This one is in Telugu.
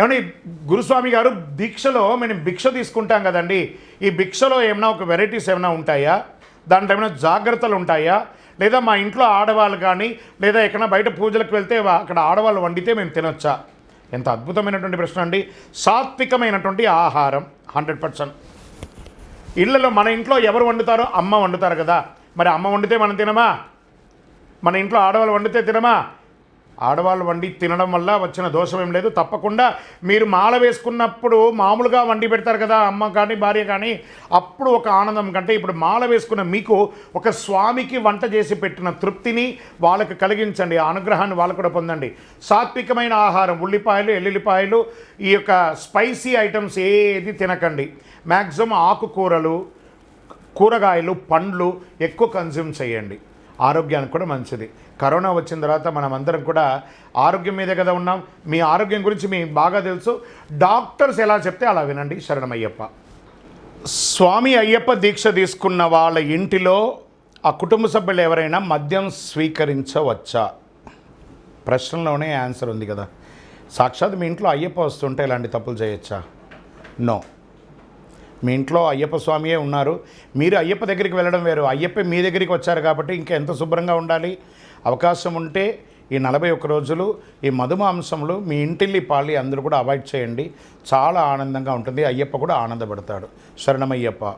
ఏమంటే గురుస్వామి గారు దీక్షలో మేము భిక్ష తీసుకుంటాం కదండి. ఈ భిక్షలో ఏమైనా ఒక వెరైటీస్ ఏమైనా ఉంటాయా? దాంట్లో ఏమైనా జాగ్రత్తలు ఉంటాయా? లేదా మా ఇంట్లో ఆడవాళ్ళు కానీ లేదా ఎక్కడైనా బయట పూజలకు వెళ్తే అక్కడ ఆడవాళ్ళు వండితే మేము తినొచ్చా? ఎంత అద్భుతమైనటువంటి ప్రశ్న అండి. సాత్వికమైనటువంటి ఆహారం హండ్రెడ్ పర్సెంట్. ఇళ్ళలో మన ఇంట్లో ఎవరు వండుతారో అమ్మ వండుతారు కదా. మరి అమ్మ వండితే మనం తినమా? మన ఇంట్లో ఆడవాళ్ళు వండితే తినమా? ఆడవాళ్ళు వండి తినడం వల్ల వచ్చిన దోషం ఏం లేదు. తప్పకుండా మీరు మాల వేసుకున్నప్పుడు మామూలుగా వండి పెడతారు కదా అమ్మ కానీ భార్య కానీ అప్పుడు ఒక ఆనందం కంటే ఇప్పుడు మాల వేసుకున్న మీకు ఒక స్వామికి వంట చేసి పెట్టిన తృప్తిని వాళ్ళకు కలిగించండి ఆ అనుగ్రహాన్ని వాళ్ళు కూడా పొందండి. సాత్వికమైన ఆహారం ఉల్లిపాయలు ఎల్లుల్లిపాయలు ఈ యొక్క స్పైసీ ఐటమ్స్ ఏది తినకండి. మ్యాక్సిమం ఆకుకూరలు కూరగాయలు పండ్లు ఎక్కువ కన్జ్యూమ్ చేయండి. ఆరోగ్యానికి కూడా మంచిది. కరోనా వచ్చిన తర్వాత మనం అందరం కూడా ఆరోగ్యం మీదే కదా ఉన్నాం. మీ ఆరోగ్యం గురించి మీ బాగా తెలుసు. డాక్టర్స్ ఎలా చెప్తే అలా వినండి. శరణమయ్యప్ప. స్వామి అయ్యప్ప దీక్ష తీసుకున్న వాళ్ళ ఇంటిలో ఆ కుటుంబ సభ్యులు ఎవరైనా మద్యం స్వీకరించవచ్చా? ప్రశ్నలోనే ఆన్సర్ ఉంది కదా. సాక్షాత్ మీ ఇంట్లో అయ్యప్ప వస్తుంటే ఇలాంటి తప్పులు చేయొచ్చా? నో. మీ ఇంట్లో అయ్యప్ప స్వామియే ఉన్నారు. మీరు అయ్యప్ప దగ్గరికి వెళ్ళడం వేరు. అయ్యప్ప మీ దగ్గరికి వచ్చారు కాబట్టి ఇంకా ఎంత శుభ్రంగా ఉండాలి? అవకాశం ఉంటే ఈ నలభై ఒక్క రోజులు ఈ మధుమాంసములు మీ ఇంటిల్లి పాలి అందరూ కూడా అవాయిడ్ చేయండి. చాలా ఆనందంగా ఉంటుంది. అయ్యప్ప కూడా ఆనందపడతాడు. శరణమయ్యప్ప.